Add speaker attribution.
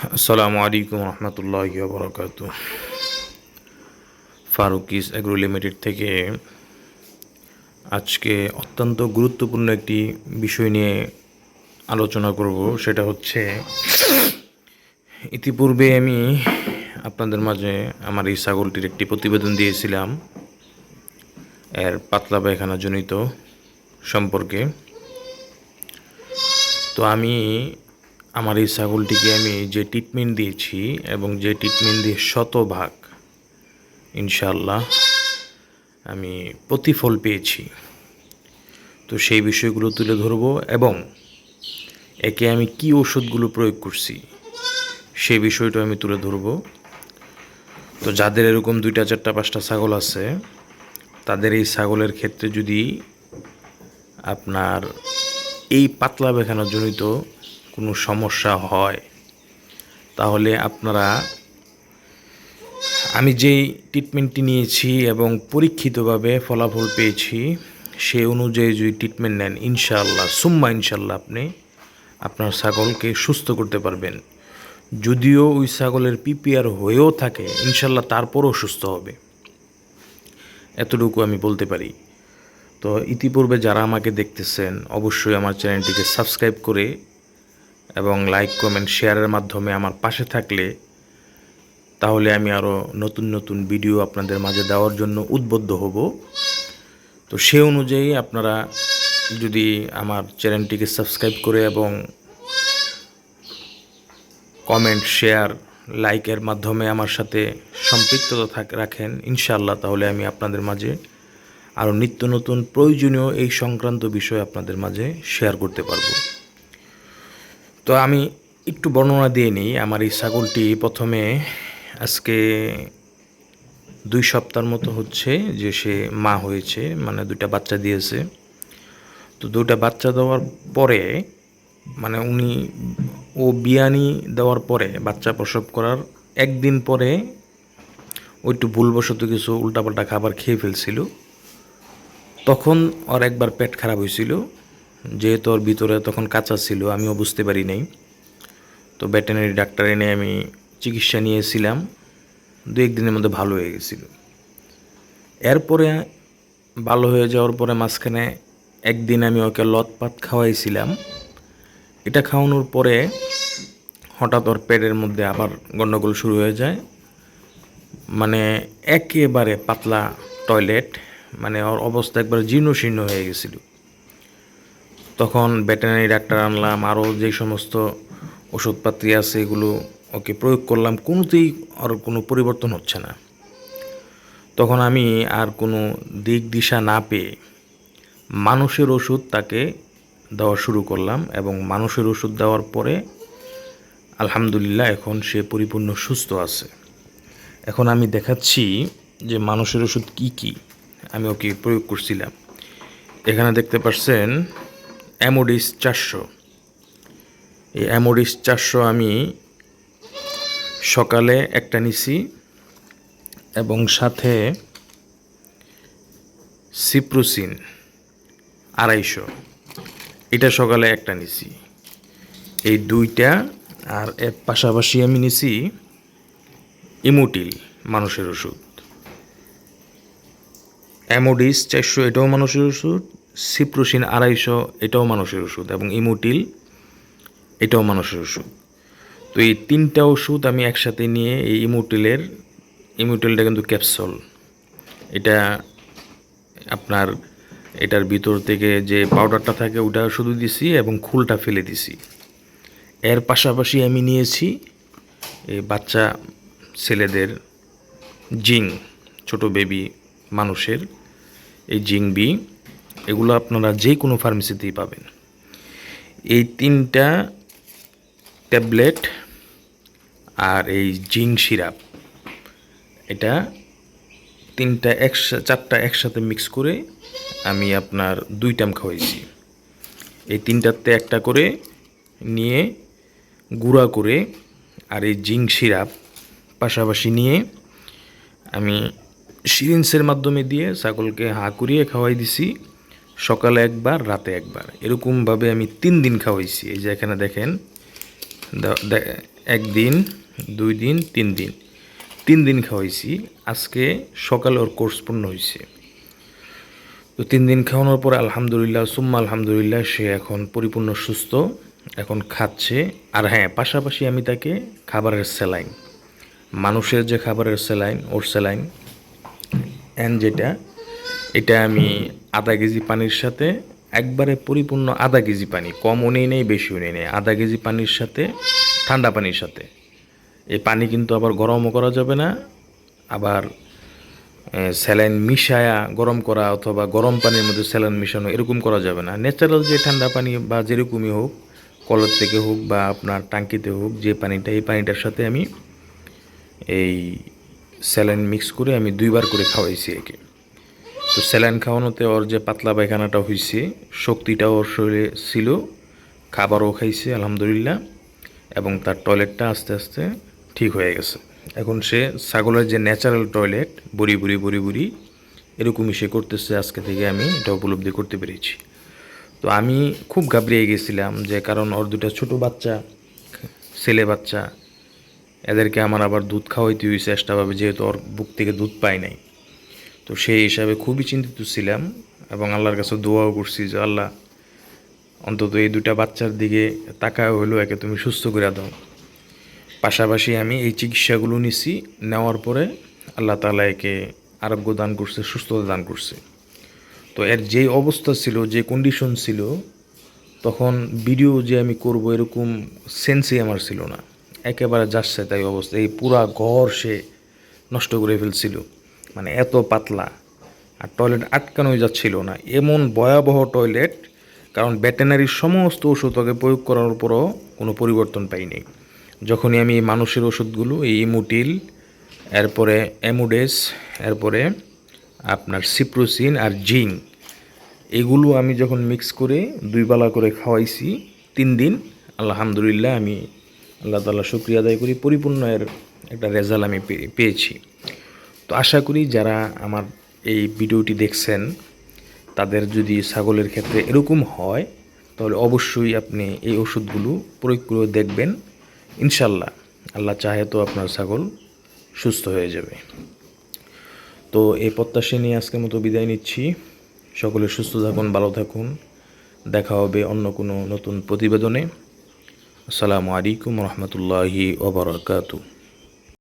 Speaker 1: আসসালামু আলাইকুম রহমতুল্লাহ বরকাত। ফারুকিস অ্যাগ্রো লিমিটেড থেকে আজকে অত্যন্ত গুরুত্বপূর্ণ একটি বিষয় নিয়ে আলোচনা করব, সেটা হচ্ছে ইতিপূর্বে আমি আপনাদের মাঝে আমার এই ছাগলটির একটি প্রতিবেদন দিয়েছিলাম, এর পাতলা পায়খানা জনিত সম্পর্কে। তো আমি আমার এই ছাগলটিকে আমি যে ট্রিটমেন্ট দিয়েছি এবং যে ট্রিটমেন্ট দিয়ে শতভাগ ইনশাল্লাহ আমি প্রতিফল পেয়েছি। তো সেই বিষয়গুলো তুলে ধরব এবং একে আমি কি ওষুধগুলো প্রয়োগ করছি সেই বিষয়টা আমি তুলে ধরব। তো যাদের এরকম দুইটা, চারটা, পাঁচটা ছাগল আছে, তাদের এই ছাগলের ক্ষেত্রে যদি আপনার এই পাতলা বেখানো জনিত কোনো সমস্যা হয়, তাহলে আপনারা, আমি যেই ট্রিটমেন্টটি নিয়েছি এবং পরীক্ষিতভাবে ফলাফল পেয়েছি, সে অনুযায়ী যদি ট্রিটমেন্ট নেন, ইনশাআল্লাহ, সুম্মা ইনশাল্লাহ আপনি আপনার ছাগলকে সুস্থ করতে পারবেন। যদিও ওই ছাগলের পিপিআর হয়েও থাকে ইনশাল্লাহ তারপরও সুস্থ হবে। এতটুকু আমি বলতে পারি। তো ইতিপূর্বে যারা আমাকে দেখতেছেন, অবশ্যই আমার চ্যানেলটিকে সাবস্ক্রাইব করে এবং লাইক কমেন্ট শেয়ারের মাধ্যমে আমার পাশে থাকলে তাহলে আমি আরও নতুন নতুন ভিডিও আপনাদের মাঝে দেওয়ার জন্য উদ্বুদ্ধ হব। তো সে অনুযায়ী আপনারা যদি আমার চ্যানেলটিকে সাবস্ক্রাইব করে এবং কমেন্ট শেয়ার লাইকের মাধ্যমে আমার সাথে সম্পৃক্ততা থাক রাখেন, ইনশাআল্লাহ তাহলে আমি আপনাদের মাঝে আরও নিত্য নতুন প্রয়োজনীয় এই সংক্রান্ত বিষয় আপনাদের মাঝে শেয়ার করতে পারব। তো আমি একটু বর্ণনা দিয়ে নিই। আমার এই ছাগলটি প্রথমে আজকে দুই সপ্তাহের মতো হচ্ছে যে সে মা হয়েছে মানে দুইটা বাচ্চা দিয়েছে। তো দুইটা বাচ্চা দেওয়ার পরে মানে উনি, ও বিয়ানি দেওয়ার পরে বাচ্চা প্রসব করার একদিন পরে ও একটু ভুলবশত কিছু উল্টাপাল্টা খাবার খেয়ে ফেলছিল। তখন ওর একবার পেট খারাপ হয়েছিল। যেহেতু ওর ভিতরে তখন কাঁচা ছিল, আমিও বুঝতে পারি নাই। তো ভেটেনারি ডাক্তার এনে আমি চিকিৎসা নিয়েছিলাম। দু একদিনের মধ্যে ভালো হয়ে গেছিল। এরপরে ভালো হয়ে যাওয়ার পরে মাঝখানে একদিন আমি ওকে লতপাত খাওয়াইছিলাম। এটা খাওয়ানোর পরে হঠাৎ ওর পেটের মধ্যে আবার গণ্ডগোল শুরু হয়ে যায়। মানে একেবারে পাতলা টয়লেট মানে ওর অবস্থা একবার জীর্ণ শীর্ণ হয়ে গেছিল। তখন ভেটেনারি ডাক্তার আনলাম আরও যে সমস্ত ওষুধপাতি আছে এগুলো ওকে প্রয়োগ করলাম, কোনোতেই আর কোনো পরিবর্তন হচ্ছে না। তখন আমি আর কোনো দিক দিশা না পেয়ে মানুষের ওষুধ তাকে দেওয়া শুরু করলাম এবং মানুষের ওষুধ দেওয়ার পরে আলহামদুলিল্লাহ এখন সে পরিপূর্ণ সুস্থ আছে। এখন আমি দেখাচ্ছি যে মানুষের ওষুধ কি কি, আমি ওকে প্রয়োগ করছিলাম। এখানে দেখতে পাচ্ছেন অ্যামোডিস চারশো। এই অ্যামোডিস চারশো আমি সকালে একটা নিছি এবং সাথে সিপ্রোসিন আড়াইশো। এটা সকালে একটা নিছি। এই দুইটা আর এর পাশাপাশি আমি নিছি ইমোটিল, মানুষের ওষুধ। অ্যামোডিস চারশো এটাও মানুষের ওষুধ সিপ্রোসিন আড়াইশো, এটাও মানুষের ওষুধ, এবং ইমোটিল, এটাও মানুষের ওষুধ। তো এই তিনটা ওষুধ আমি একসাথে নিয়ে এই ইমোটিলের, ইমোটিলটা কিন্তু ক্যাপসল। এটা আপনার, এটার ভিতর থেকে যে পাউডারটা থাকে, ওটা শুধু দিছি এবং খুলটা ফেলে দিছি। এর পাশাপাশি আমি নিয়েছি এই বাচ্চা ছেলেদের জিং, ছোট বেবি মানুষের, এই জিং বি। এগুলো আপনারা যে কোনো ফার্মেসিতেই পাবেন। এই তিনটা ট্যাবলেট আর এই জিং সিরাপ, এটা তিনটা একসা, চারটা একসাথে মিক্স করে আমি আপনার দুই টাইম খাওয়াইছি। এই তিনটাতে একটা করে নিয়ে গুঁড়া করে আর এই জিং সিরাপ পাশাপাশি নিয়ে আমি সিরিঞ্জের মাধ্যমে দিয়ে ছাগলকে হা করিয়ে খাওয়াই দিছি। সকালে একবার, রাতে একবার। এরকমভাবে আমি তিন দিন খাওয়াইছি। এই যে এখানে দেখেন একদিন দুই দিন, তিন দিন। তিন দিন খাওয়াইছি। আজকে সকালে ওর কোর্স পূর্ণ হয়েছে তো তিন দিন খাওয়ানোর পরে আলহামদুলিল্লাহ, সুম্মা আলহামদুলিল্লাহ, সে এখন পরিপূর্ণ সুস্থ, এখন খাচ্ছে। আর হ্যাঁ পাশাপাশি আমি তাকে খাবারের স্যালাইন, মানুষের যে খাবারের স্যালাইন, ওর স্যালাইন অ্যান্ড যেটা এটা আমি আধা কেজি পানির সাথে, একবারে পরিপূর্ণ আধা কেজি পানি, কমও নেই নেই, বেশিও নেই নেই, আধা কেজি পানির সাথে, ঠান্ডা পানির সাথে। এই পানি কিন্তু আবার গরমও করা যাবে না, আবার স্যালাইন মিশায়া গরম করা অথবা গরম পানির মধ্যে স্যালাইন মিশানো এরকম করা যাবে না। ন্যাচারাল যে ঠান্ডা পানি বা যেরকমই হোক, কলের থেকে হোক বা আপনার টাঙ্কিতে হোক, যে পানিটা, এই পানিটার সাথে আমি এই স্যালাইন মিক্স করে আমি দুইবার করে খাওয়াইছি একে। তো স্যালাইন খাওয়ানোতে ওর যে পাতলা পায়খানাটা হয়েছে শক্তিটাও ওর শরীরে ছিল, খাবারও খাইছে, আলহামদুলিল্লাহ, এবং তার টয়লেটটা আস্তে আস্তে ঠিক হয়ে গেছে। এখন সে ছাগলের যে ন্যাচারাল টয়লেট, বুড়ি বুড়ি বুড়ি বুড়ি, এরকমই সে করতেছে, আজকে থেকে আমি এটা উপলব্ধি করতে পেরেছি। তো আমি খুব ঘাবড়িয়ে গেছিলাম যে কারণ ওর দুটা ছোট বাচ্চা, ছেলে বাচ্চা, এদেরকে আমার আবার দুধ খাওয়াইতে হয়েছে চেষ্টাভাবে যেহেতু ওর বুক থেকে দুধ পাই নাই। তো সেই হিসাবে খুবই চিন্তিত ছিলাম এবং আল্লাহর কাছে দোয়াও করছি যে, আল্লাহ, অন্তত এই দুটা বাচ্চার দিকে তাকায় হইল একে তুমি সুস্থ করে দাও। পাশাপাশি আমি এই চিকিৎসাগুলো নিছি, নেওয়ার পরে আল্লাহ তালা একে আরোগ্য দান করছে, সুস্থতা দান করছে। তো এর যে অবস্থা ছিল, যে কন্ডিশন ছিল, তখন ভিডিও যে আমি করব এরকম সেন্সই আমার ছিল না। একেবারে যাচ্ছে তাই অবস্থা, এই পুরা ঘর সে নষ্ট করে ফেলছিল। মানে এত পাতলা। আর টয়লেট আটকানোই যাচ্ছিল না। এমন ভয়াবহ টয়লেট কারণ ভেটেনারির সমস্ত ওষুধ প্রয়োগ করার পরও কোনো পরিবর্তন পাইনি। যখনই আমি মানুষের ওষুধগুলো, এই ইমুটিল এরপরে এমুডেস এরপরে আপনার সিপ্রোসিন আর জিঙ্ক এগুলো আমি যখন মিক্স করে দুই বেলা করে খাওয়াইছি, তিন দিন, আলহামদুলিল্লাহ আমি আল্লাহ তাল্লাহ শুক্রিয়া আদায় করি, পরিপূর্ণ এর একটা রেজাল্ট আমি পেয়েছি। তো আশা করি যারা আমার এই ভিডিওটি দেখছেন, তাদের যদি ছাগলের ক্ষেত্রে এরকম হয়, তাহলে অবশ্যই আপনি এই ওষুধগুলো প্রয়োগ করে দেখবেন। ইনশাল্লাহ আল্লাহ চাহে তো আপনার ছাগল সুস্থ হয়ে যাবে। তো এই প্রত্যাশা নিয়ে আজকের মতো বিদায় নিচ্ছি। সকলে সুস্থ থাকুন, ভালো থাকুন। দেখা হবে অন্য কোনো নতুন প্রতিবেদনে। আসসালামু আলাইকুম রহমতুল্লাহি ওবরাকাতু